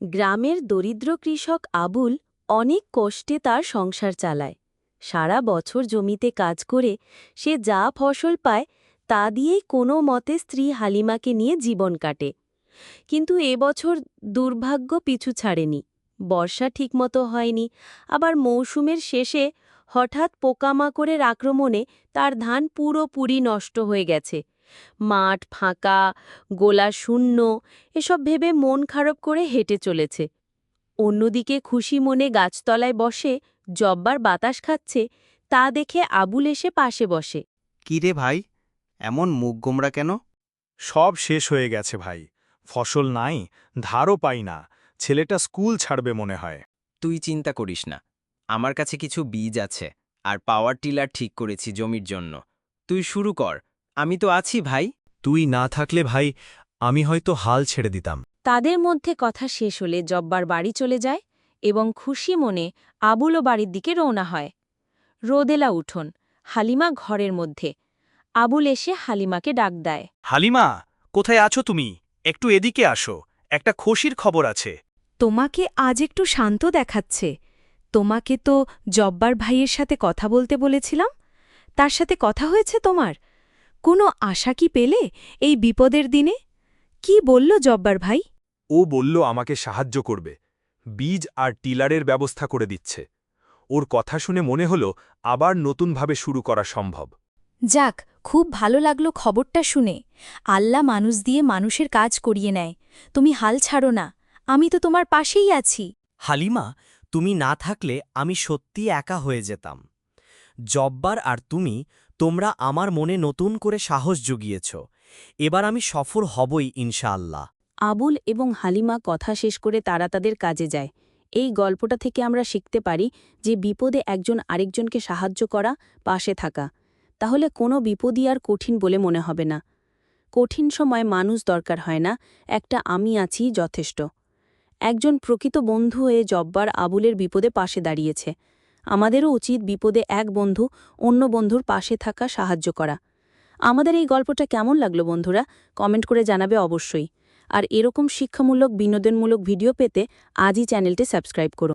গ্রামের দরিদ্র কৃষক আবুল অনেক কষ্টে তার সংসার চালায়। সারা বছর জমিতে কাজ করে সে যা ফসল পায় তা দিয়েই কোনো মতে স্ত্রী হালিমাকে নিয়ে জীবন কাটে। কিন্তু এবছর দুর্ভাগ্য পিছু ছাড়েনি। বর্ষা ঠিকমতো হয়নি, আবার মৌসুমের শেষে হঠাৎ পোকামাকড়ের আক্রমণে তার ধান পুরোপুরি নষ্ট হয়ে গেছে। মাঠ ফাঁকা গোলা শূন্য এসব ভেবে মন খারাপ করে হেঁটে চলেছে। অন্যদিকে খুশি মনে গাছতলায় বসে জব্বার বাতাস খাচ্ছে তা দেখে আবুল এসে পাশে বসে। কিরে ভাই? এমন মুখ গোমরা কেন? সব শেষ হয়ে গেছে ভাই। ফসল নাই ধারও পাই না। ছেলেটা স্কুল ছাড়বে মনে হয়। তুই চিন্তা করিস না। আমার কাছে কিছু বীজ আছে আর পাওয়ার টিলার ঠিক করেছি জমির জন্য। তুই শুরু কর। আমি তো আছি ভাই। তুই না থাকলে ভাই আমি হয়তো হাল ছেড়ে দিতাম। তাদের মধ্যে কথা শেষ হলে জব্বার বাড়ি চলে যায় এবং খুশি মনে আবুলও বাড়ির দিকে রওনা হয়। রোদেলা উঠোন হালিমা ঘরের মধ্যে। আবুল এসে হালিমাকে ডাক দেয়। হালিমা কোথায় আছো তুমি? একটু এদিকে আসো একটা খুশির খবর আছে। তোমাকে আজ একটু শান্ত দেখাচ্ছে। তোমাকে তো জব্বার ভাইয়ের সাথে কথা বলতে বলেছিলাম। তার সাথে কথা হয়েছে তোমার? কোনো আশা কি পেলে এই বিপদের দিনে? কি বলল জব্বার ভাই? ও বলল আমাকে সাহায্য করবে বীজ আর টিলারের ব্যবস্থা করে দিচ্ছে। ওর কথা শুনে মনে হল আবার নতুনভাবে শুরু করা সম্ভব। যাক খুব ভালো লাগল খবরটা শুনে। আল্লাহ মানুষ দিয়ে মানুষের কাজ করিয়ে নেয়। তুমি হাল ছাড়ো না আমি তো তোমার পাশেই আছি। হালিমা তুমি না থাকলে আমি সত্যি একা হয়ে যেতাম। জব্বার আর তুমি তোমরা আমার মনে নতুন করে সাহস জুগিয়েছ। এবার আমি সফল হবই, ইনশাআল্লাহ। আবুল এবং হালিমা কথা শেষ করে তারা তাদের কাজে যায়। এই গল্পটা থেকে আমরা শিখতে পারি যে বিপদে একজন আরেকজনকে সাহায্য করা, পাশে থাকা। তাহলে কোনো বিপদই আর কঠিন বলে মনে হবে না। কঠিন সময় মানুষ দরকার হয় না, একটা আমি আছি যথেষ্ট। একজন প্রকৃত বন্ধু হয়ে জব্বার আবুলের বিপদে পাশে দাঁড়িয়েছে। আমাদেরও উচিত বিপদে এক বন্ধু অন্য বন্ধুর পাশে থাকা সাহায্য করা। আমাদের এই গল্পটা কেমন লাগল বন্ধুরা? কমেন্ট করে জানাবে অবশ্যই। আর এরকম শিক্ষামূলক, বিনোদনমূলক ভিডিও পেতে আজই চ্যানেলটি সাবস্ক্রাইব করুন।